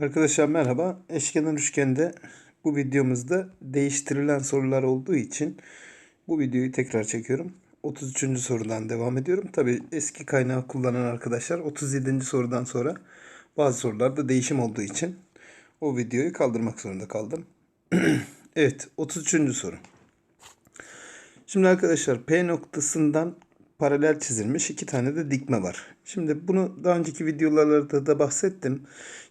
Arkadaşlar merhaba. Eşkenar üçgende bu videomuzda değiştirilen sorular olduğu için bu videoyu tekrar çekiyorum. 33. sorudan devam ediyorum. Tabi eski kaynağı kullanan arkadaşlar 37. sorudan sonra bazı sorularda değişim olduğu için o videoyu kaldırmak zorunda kaldım. evet 33. soru. Şimdi arkadaşlar P noktasından paralel çizilmiş iki tane de dikme var. Şimdi bunu daha önceki videolarda da bahsettim.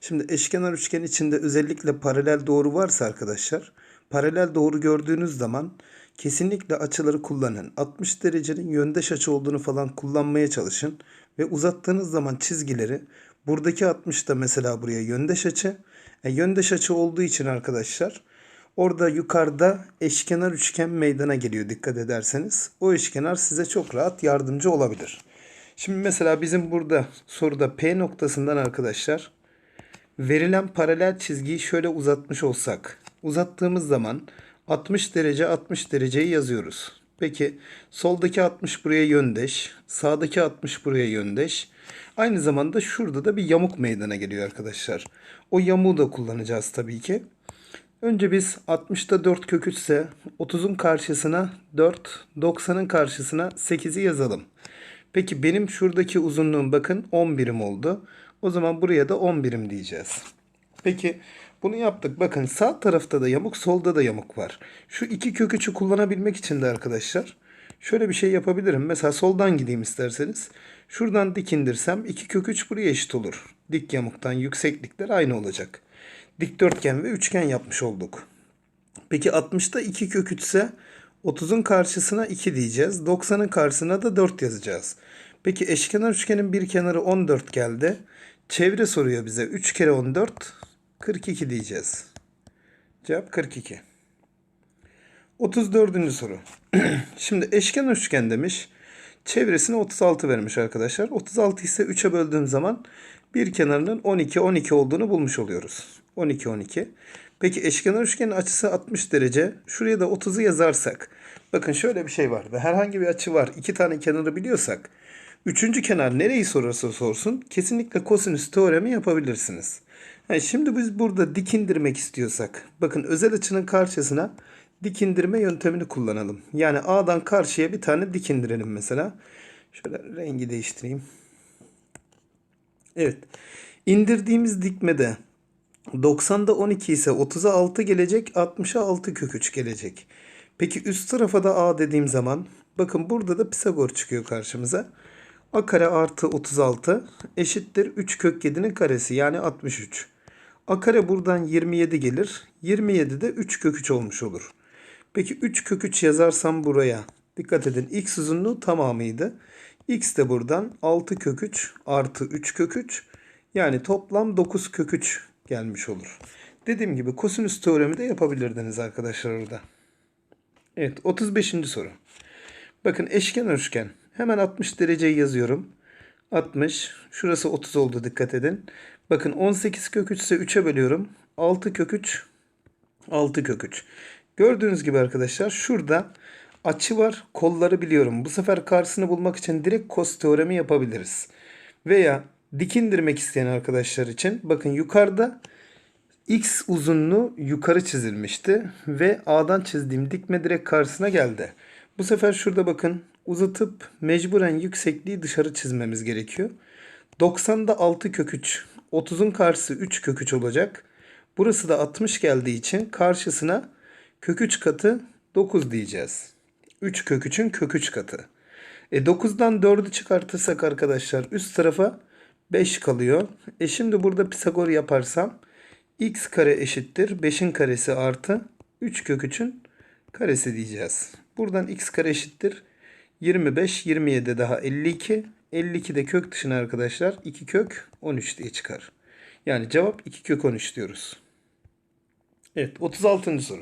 Şimdi eşkenar üçgen içinde özellikle paralel doğru varsa arkadaşlar paralel doğru gördüğünüz zaman kesinlikle açıları kullanın. 60 derecenin yöndeş açı olduğunu falan kullanmaya çalışın ve uzattığınız zaman çizgileri buradaki 60 da mesela buraya yöndeş açı. E, yöndeş açı olduğu için arkadaşlar Orada yukarıda eşkenar üçgen meydana geliyor dikkat ederseniz. O eşkenar size çok rahat yardımcı olabilir. Şimdi mesela bizim burada soruda P noktasından arkadaşlar verilen paralel çizgiyi şöyle uzatmış olsak. Uzattığımız zaman 60 derece 60 dereceyi yazıyoruz. Peki soldaki 60 buraya yöndeş, sağdaki 60 buraya yöndeş. Aynı zamanda şurada da bir yamuk meydana geliyor arkadaşlar. O yamuğu da kullanacağız tabii ki. Önce biz 60'ta 4 kök 3 ise 30'un karşısına 4, 90'ın karşısına 8'i yazalım. Peki benim şuradaki uzunluğum bakın 10 birim oldu. O zaman buraya da 10 birim diyeceğiz. Peki bunu yaptık. Bakın sağ tarafta da yamuk, solda da yamuk var. Şu iki kök 3'ü kullanabilmek için de arkadaşlar şöyle bir şey yapabilirim. Mesela soldan gideyim isterseniz. Şuradan dik indirsem 2 kök 3 buraya eşit olur. Dik yamuktan yükseklikler aynı olacak dikdörtgen ve üçgen yapmış olduk. Peki 60'ta 2 kök 3 ise 30'un karşısına 2 diyeceğiz. 90'ın karşısına da 4 yazacağız. Peki eşkenar üçgenin bir kenarı 14 geldi. Çevre soruyor bize. 3 kere 14 42 diyeceğiz. Cevap 42. 34. soru. Şimdi eşkenar üçgen demiş. Çevresine 36 vermiş arkadaşlar. 36 ise 3'e böldüğüm zaman bir kenarının 12 12 olduğunu bulmuş oluyoruz. 12 12. Peki eşkenar üçgenin açısı 60 derece. Şuraya da 30'u yazarsak. Bakın şöyle bir şey var. Herhangi bir açı var. İki tane kenarı biliyorsak. Üçüncü kenar nereyi sorarsa sorsun kesinlikle kosinüs teoremi yapabilirsiniz. Yani şimdi biz burada dik indirmek istiyorsak bakın özel açının karşısına dik indirme yöntemini kullanalım. Yani A'dan karşıya bir tane dik indirelim mesela. Şöyle rengi değiştireyim. Evet. İndirdiğimiz dikmede 90'da 12 ise 30'a 6 gelecek. 60'a 6 kök 3 gelecek. Peki üst tarafa da A dediğim zaman bakın burada da Pisagor çıkıyor karşımıza. A kare artı 36 eşittir 3 kök 7'nin karesi yani 63. A kare buradan 27 gelir. 27 de 3 kök 3 olmuş olur. Peki 3 kök 3 yazarsam buraya. Dikkat edin x uzunluğu tamamıydı. x de buradan 6 kök 3 artı 3 kök 3. Yani toplam 9 kök 3 gelmiş olur. Dediğim gibi kosinüs teoremi de yapabilirdiniz arkadaşlar orada. Evet 35. soru. Bakın eşkenar üçgen. Hemen 60 dereceyi yazıyorum. 60. Şurası 30 oldu dikkat edin. Bakın 18 kök 3 ise 3'e bölüyorum. 6 kök 3. 6 kök 3. Gördüğünüz gibi arkadaşlar şurada açı var. Kolları biliyorum. Bu sefer karşısını bulmak için direkt kos teoremi yapabiliriz. Veya dik indirmek isteyen arkadaşlar için bakın yukarıda x uzunluğu yukarı çizilmişti ve A'dan çizdiğim dikme direkt karşısına geldi. Bu sefer şurada bakın uzatıp mecburen yüksekliği dışarı çizmemiz gerekiyor. 90'da 6 kök 3. 30'un karşısı 3 kök 3 olacak. Burası da 60 geldiği için karşısına kök 3 katı 9 diyeceğiz. 3 kök 3'ün kök 3 katı. E 9'dan 4'ü çıkartırsak arkadaşlar üst tarafa 5 kalıyor. E şimdi burada Pisagor yaparsam x kare eşittir 5'in karesi artı 3 kök 3'ün karesi diyeceğiz. Buradan x kare eşittir 25, 27 daha 52. 52 de kök dışına arkadaşlar 2 kök 13 diye çıkar. Yani cevap 2 kök 13 diyoruz. Evet 36. soru.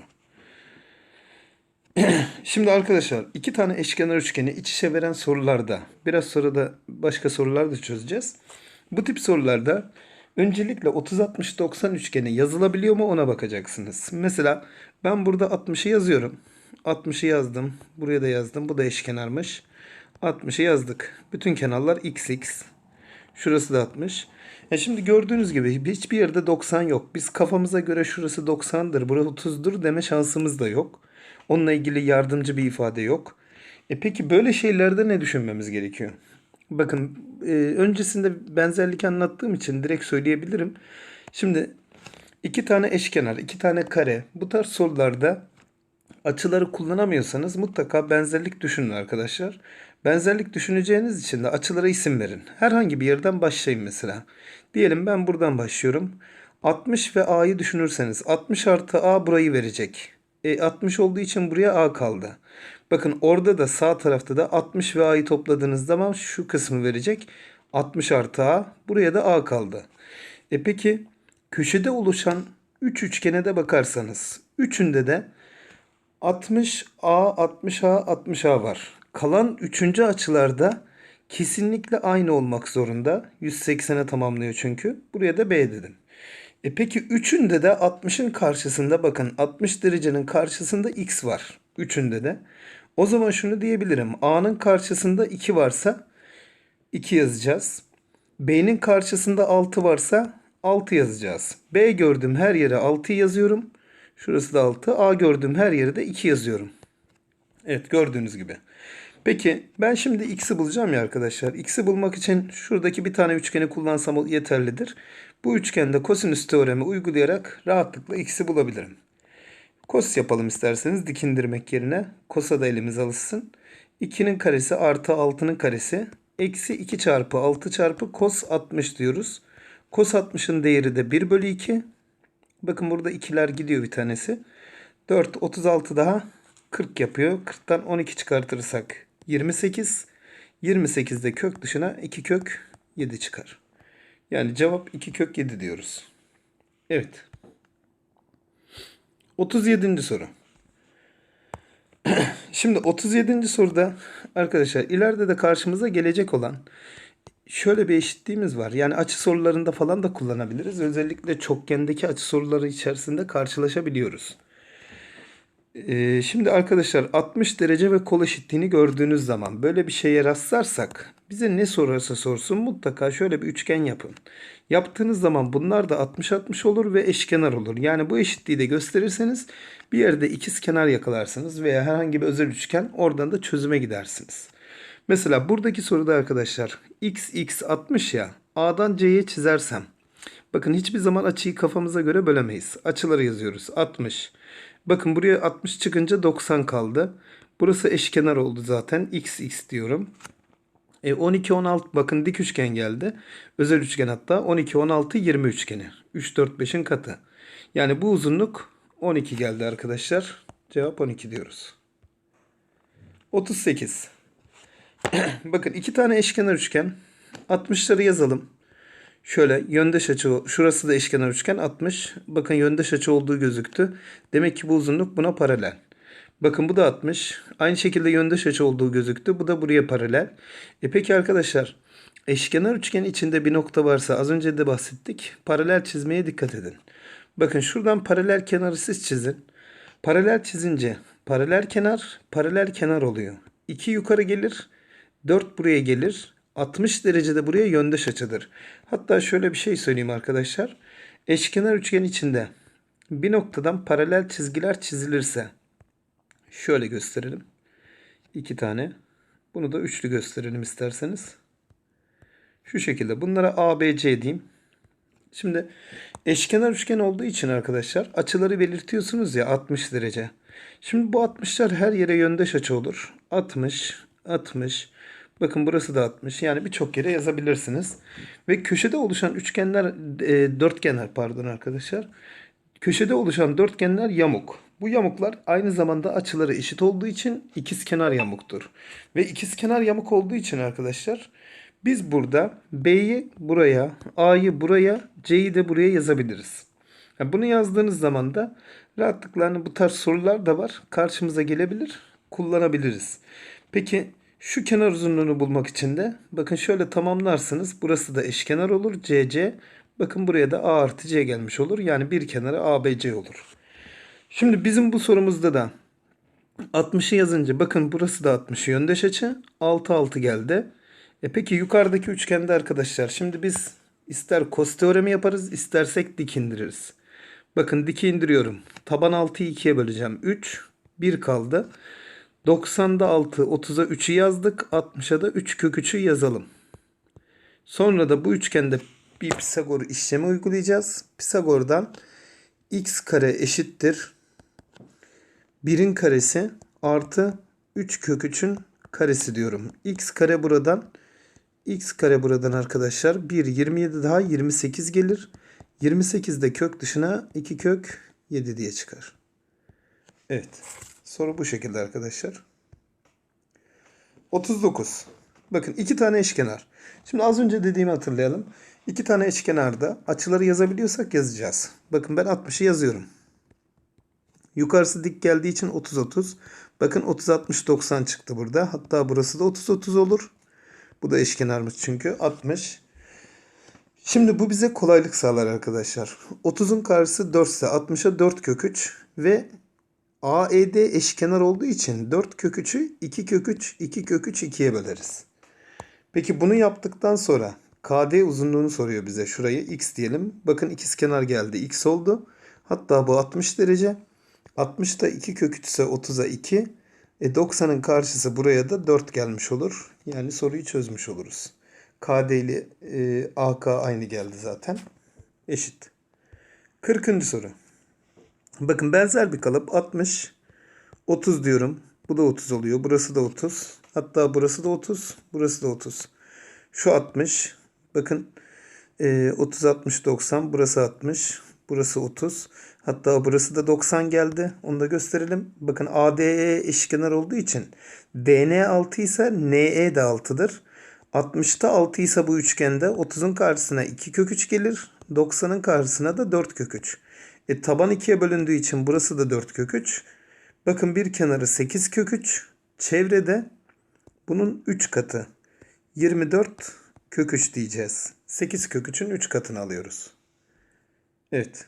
Şimdi arkadaşlar iki tane eşkenar üçgeni iç içe veren sorularda biraz sonra da başka sorular da çözeceğiz. Bu tip sorularda öncelikle 30-60-90 üçgeni yazılabiliyor mu ona bakacaksınız. Mesela ben burada 60'ı yazıyorum. 60'ı yazdım. Buraya da yazdım. Bu da eşkenarmış. 60'ı yazdık. Bütün kenarlar x x. Şurası da 60. Ya şimdi gördüğünüz gibi hiçbir yerde 90 yok. Biz kafamıza göre şurası 90'dır, burası 30'dur deme şansımız da yok. Onunla ilgili yardımcı bir ifade yok. E peki böyle şeylerde ne düşünmemiz gerekiyor? Bakın e, öncesinde benzerlik anlattığım için direkt söyleyebilirim. Şimdi iki tane eşkenar, iki tane kare bu tarz sorularda açıları kullanamıyorsanız mutlaka benzerlik düşünün arkadaşlar. Benzerlik düşüneceğiniz için de açılara isim verin. Herhangi bir yerden başlayın mesela. Diyelim ben buradan başlıyorum. 60 ve A'yı düşünürseniz 60 artı A burayı verecek. E, 60 olduğu için buraya A kaldı. Bakın orada da sağ tarafta da 60 ve A'yı topladığınız zaman şu kısmı verecek. 60 artı A. Buraya da A kaldı. E peki köşede oluşan 3 üçgene de bakarsanız. Üçünde de 60A, 60A, 60A var. Kalan üçüncü açılarda kesinlikle aynı olmak zorunda. 180'e tamamlıyor çünkü. Buraya da B dedim. E peki üçünde de 60'ın karşısında bakın 60 derecenin karşısında x var. Üçünde de. O zaman şunu diyebilirim. A'nın karşısında 2 varsa 2 yazacağız. B'nin karşısında 6 varsa 6 yazacağız. B gördüğüm her yere 6 yazıyorum. Şurası da 6. A gördüğüm her yere de 2 yazıyorum. Evet gördüğünüz gibi. Peki ben şimdi x'i bulacağım ya arkadaşlar. X'i bulmak için şuradaki bir tane üçgeni kullansam yeterlidir. Bu üçgende kosinüs teoremi uygulayarak rahatlıkla x'i bulabilirim. Kos yapalım isterseniz dikindirmek yerine. Kosa da elimiz alışsın. 2'nin karesi artı 6'nın karesi. Eksi 2 çarpı 6 çarpı kos 60 diyoruz. Kos 60'ın değeri de 1 bölü 2. Bakın burada ikiler gidiyor bir tanesi. 4, 36 daha 40 yapıyor. 40'tan 12 çıkartırsak 28. 28'de kök dışına 2 kök 7 çıkar. Yani cevap 2 kök 7 diyoruz. Evet. 37. soru. Şimdi 37. soruda arkadaşlar ileride de karşımıza gelecek olan şöyle bir eşitliğimiz var. Yani açı sorularında falan da kullanabiliriz. Özellikle çokgendeki açı soruları içerisinde karşılaşabiliyoruz. Ee, şimdi arkadaşlar 60 derece ve kol eşitliğini gördüğünüz zaman böyle bir şeye rastlarsak bize ne sorarsa sorsun mutlaka şöyle bir üçgen yapın. Yaptığınız zaman bunlar da 60-60 olur ve eşkenar olur. Yani bu eşitliği de gösterirseniz bir yerde ikiz kenar yakalarsınız veya herhangi bir özel üçgen oradan da çözüme gidersiniz. Mesela buradaki soruda arkadaşlar x x 60 ya A'dan C'ye çizersem bakın hiçbir zaman açıyı kafamıza göre bölemeyiz. Açıları yazıyoruz 60. Bakın buraya 60 çıkınca 90 kaldı. Burası eşkenar oldu zaten. X x diyorum. E 12 16 bakın dik üçgen geldi. Özel üçgen hatta 12 16 20 üçgeni. 3 4 5'in katı. Yani bu uzunluk 12 geldi arkadaşlar. Cevap 12 diyoruz. 38. bakın iki tane eşkenar üçgen. 60'ları yazalım. Şöyle yöndeş açı şurası da eşkenar üçgen 60. Bakın yöndeş açı olduğu gözüktü. Demek ki bu uzunluk buna paralel. Bakın bu da 60. Aynı şekilde yöndeş açı olduğu gözüktü. Bu da buraya paralel. E peki arkadaşlar eşkenar üçgen içinde bir nokta varsa az önce de bahsettik. Paralel çizmeye dikkat edin. Bakın şuradan paralel kenarı siz çizin. Paralel çizince paralel kenar paralel kenar oluyor. 2 yukarı gelir. 4 buraya gelir. 60 derecede buraya yöndeş açıdır. Hatta şöyle bir şey söyleyeyim arkadaşlar. Eşkenar üçgen içinde bir noktadan paralel çizgiler çizilirse şöyle gösterelim. İki tane. Bunu da üçlü gösterelim isterseniz. Şu şekilde. Bunlara A, B, C diyeyim. Şimdi eşkenar üçgen olduğu için arkadaşlar açıları belirtiyorsunuz ya 60 derece. Şimdi bu 60'lar her yere yöndeş açı olur. 60, 60, Bakın burası da 60. Yani birçok yere yazabilirsiniz. Ve köşede oluşan üçgenler, e, dörtgenler pardon arkadaşlar. Köşede oluşan dörtgenler yamuk. Bu yamuklar aynı zamanda açıları eşit olduğu için ikizkenar yamuktur. Ve ikizkenar yamuk olduğu için arkadaşlar biz burada B'yi buraya, A'yı buraya, C'yi de buraya yazabiliriz. Yani bunu yazdığınız zaman da rahatlıkla hani bu tarz sorular da var. Karşımıza gelebilir, kullanabiliriz. Peki şu kenar uzunluğunu bulmak için de bakın şöyle tamamlarsınız. Burası da eşkenar olur. CC. Bakın buraya da A artı C gelmiş olur. Yani bir kenarı ABC olur. Şimdi bizim bu sorumuzda da 60'ı yazınca bakın burası da 60 yöndeş açı. 6 6 geldi. E peki yukarıdaki üçgende arkadaşlar şimdi biz İster kos teoremi yaparız, istersek dik indiririz. Bakın diki indiriyorum. Taban 6'yı 2'ye böleceğim. 3, 1 kaldı. 90'da 6, 30'a 3'ü yazdık. 60'a da 3 kök 3'ü yazalım. Sonra da bu üçgende bir Pisagor işlemi uygulayacağız. Pisagor'dan x kare eşittir 1'in karesi artı 3 kök 3'ün karesi diyorum. x kare buradan x kare buradan arkadaşlar 1 27 daha 28 gelir. 28 de kök dışına 2 kök 7 diye çıkar. Evet. Soru bu şekilde arkadaşlar. 39. Bakın iki tane eşkenar. Şimdi az önce dediğimi hatırlayalım. İki tane eşkenarda açıları yazabiliyorsak yazacağız. Bakın ben 60'ı yazıyorum. Yukarısı dik geldiği için 30 30. Bakın 30 60 90 çıktı burada. Hatta burası da 30 30 olur. Bu da eşkenarmış çünkü 60. Şimdi bu bize kolaylık sağlar arkadaşlar. 30'un karşısı 4 ise 60'a 4 kök 3 ve AED eşkenar olduğu için 4 kök 3'ü 2 kök 3 2 kök 3 2'ye böleriz. Peki bunu yaptıktan sonra KD uzunluğunu soruyor bize. Şurayı x diyelim. Bakın ikizkenar geldi. x oldu. Hatta bu 60 derece. 60 da 2 kök 3 ise 30'a 2. E 90'ın karşısı buraya da 4 gelmiş olur. Yani soruyu çözmüş oluruz. KD ile e, AK aynı geldi zaten. Eşit. 40. soru. Bakın benzer bir kalıp 60. 30 diyorum. Bu da 30 oluyor. Burası da 30. Hatta burası da 30. Burası da 30. Şu 60. Bakın e, 30 60 90. Burası 60. Burası 30. Hatta burası da 90 geldi. Onu da gösterelim. Bakın ADE eşkenar olduğu için DN 6 ise NE de 6'dır. 60'ta 6 ise bu üçgende 30'un karşısına 2 kök 3 gelir. 90'ın karşısına da 4 kök 3. E, taban 2'ye bölündüğü için burası da 4 kök 3. Bakın bir kenarı 8 kök 3. Çevrede bunun 3 katı. 24 kök 3 diyeceğiz. 8 kök 3'ün 3 katını alıyoruz. Evet.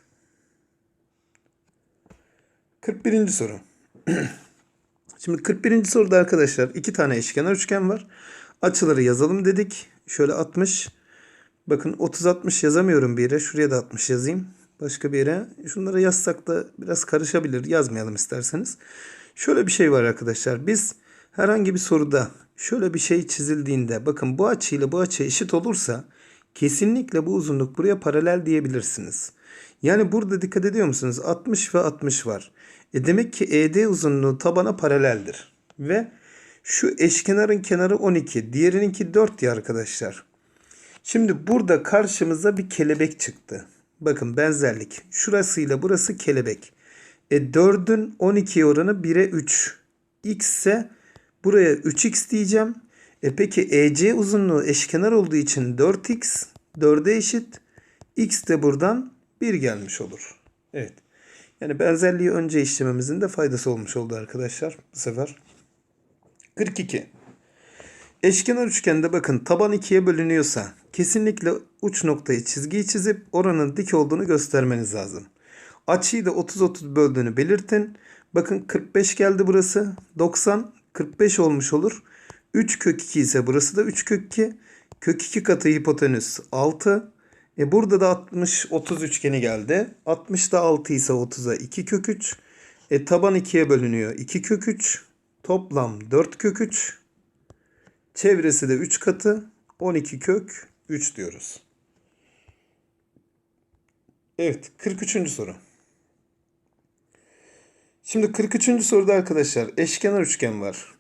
41. soru. Şimdi 41. soruda arkadaşlar iki tane eşkenar üçgen var. Açıları yazalım dedik. Şöyle 60. Bakın 30 60 yazamıyorum bir yere. Şuraya da 60 yazayım. Başka bir yere. Şunları yazsak da biraz karışabilir. Yazmayalım isterseniz. Şöyle bir şey var arkadaşlar. Biz herhangi bir soruda şöyle bir şey çizildiğinde bakın bu açıyla bu açı eşit olursa kesinlikle bu uzunluk buraya paralel diyebilirsiniz. Yani burada dikkat ediyor musunuz? 60 ve 60 var. E demek ki ED uzunluğu tabana paraleldir. Ve şu eşkenarın kenarı 12. Diğerininki 4 ya arkadaşlar. Şimdi burada karşımıza bir kelebek çıktı. Bakın benzerlik. Şurasıyla burası kelebek. E 4'ün 12 oranı 1'e 3. X ise buraya 3x diyeceğim. E peki EC uzunluğu eşkenar olduğu için 4x 4'e eşit. X de buradan 1 gelmiş olur. Evet. Yani benzerliği önce işlememizin de faydası olmuş oldu arkadaşlar bu sefer. 42. Eşkenar üçgende bakın taban ikiye bölünüyorsa kesinlikle uç noktayı çizgiyi çizip oranın dik olduğunu göstermeniz lazım. Açıyı da 30-30 böldüğünü belirtin. Bakın 45 geldi burası. 90 45 olmuş olur. 3 kök 2 ise burası da 3 kök 2. Kök 2 katı hipotenüs 6. E burada da 60 30 üçgeni geldi. 60 da 6 ise 30'a 2 kök 3. E taban 2'ye bölünüyor. 2 kök 3. Toplam 4 kök 3. Çevresi de 3 katı. 12 kök 3 diyoruz. Evet 43. soru. Şimdi 43. soruda arkadaşlar eşkenar üçgen var.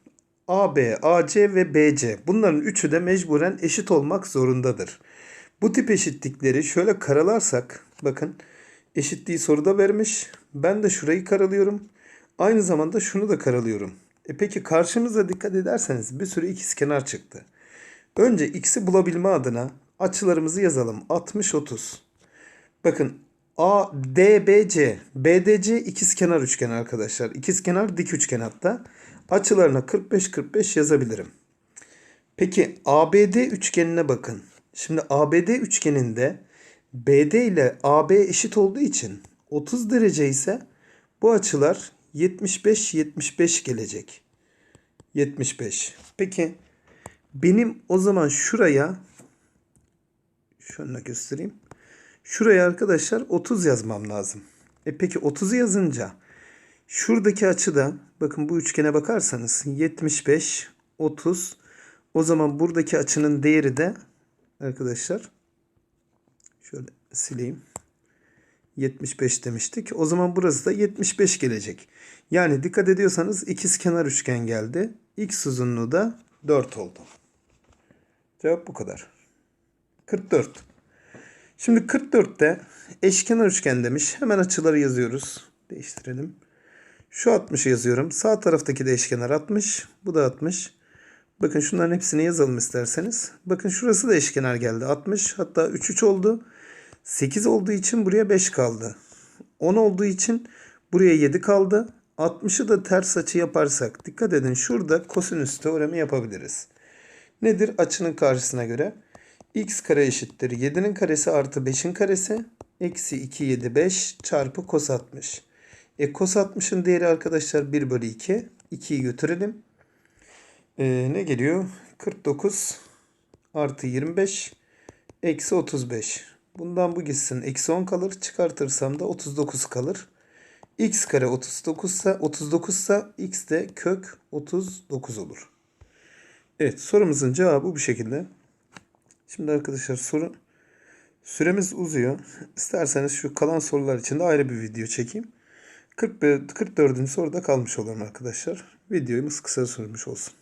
AB, AC ve BC. Bunların üçü de mecburen eşit olmak zorundadır. Bu tip eşitlikleri şöyle karalarsak bakın eşitliği soruda vermiş. Ben de şurayı karalıyorum. Aynı zamanda şunu da karalıyorum. E peki karşımıza dikkat ederseniz bir sürü ikizkenar çıktı. Önce x'i bulabilme adına açılarımızı yazalım. 60 30. Bakın A BDC ikizkenar üçgen arkadaşlar. İkizkenar dik üçgen hatta. Açılarına 45 45 yazabilirim. Peki ABD üçgenine bakın. Şimdi ABD üçgeninde BD ile AB eşit olduğu için 30 derece ise bu açılar 75 75 gelecek. 75. Peki benim o zaman şuraya Şöyle göstereyim. Şuraya arkadaşlar 30 yazmam lazım. E peki 30'u yazınca şuradaki açıda bakın bu üçgene bakarsanız 75, 30. O zaman buradaki açının değeri de arkadaşlar şöyle sileyim. 75 demiştik. O zaman burası da 75 gelecek. Yani dikkat ediyorsanız ikizkenar üçgen geldi. X uzunluğu da 4 oldu. Cevap bu kadar. 44. Şimdi 44'te eşkenar üçgen demiş. Hemen açıları yazıyoruz. Değiştirelim. Şu 60'ı yazıyorum. Sağ taraftaki de eşkenar 60. Bu da 60. Bakın şunların hepsini yazalım isterseniz. Bakın şurası da eşkenar geldi. 60 hatta 3 3 oldu. 8 olduğu için buraya 5 kaldı. 10 olduğu için buraya 7 kaldı. 60'ı da ters açı yaparsak dikkat edin şurada kosinüs teoremi yapabiliriz. Nedir? Açının karşısına göre x kare eşittir 7'nin karesi artı 5'in karesi eksi 2 7 5 çarpı kos 60. E kos 60'ın değeri arkadaşlar 1 bölü 2. 2'yi götürelim. E, ne geliyor? 49 artı 25 eksi 35. Bundan bu gitsin. Eksi 10 kalır. Çıkartırsam da 39 kalır. x kare 39 ise 39 ise x de kök 39 olur. Evet sorumuzun cevabı bu şekilde. Şimdi arkadaşlar soru süremiz uzuyor. İsterseniz şu kalan sorular için de ayrı bir video çekeyim. 41, 44. soruda kalmış olurum arkadaşlar. Videomuz kısa sürmüş olsun.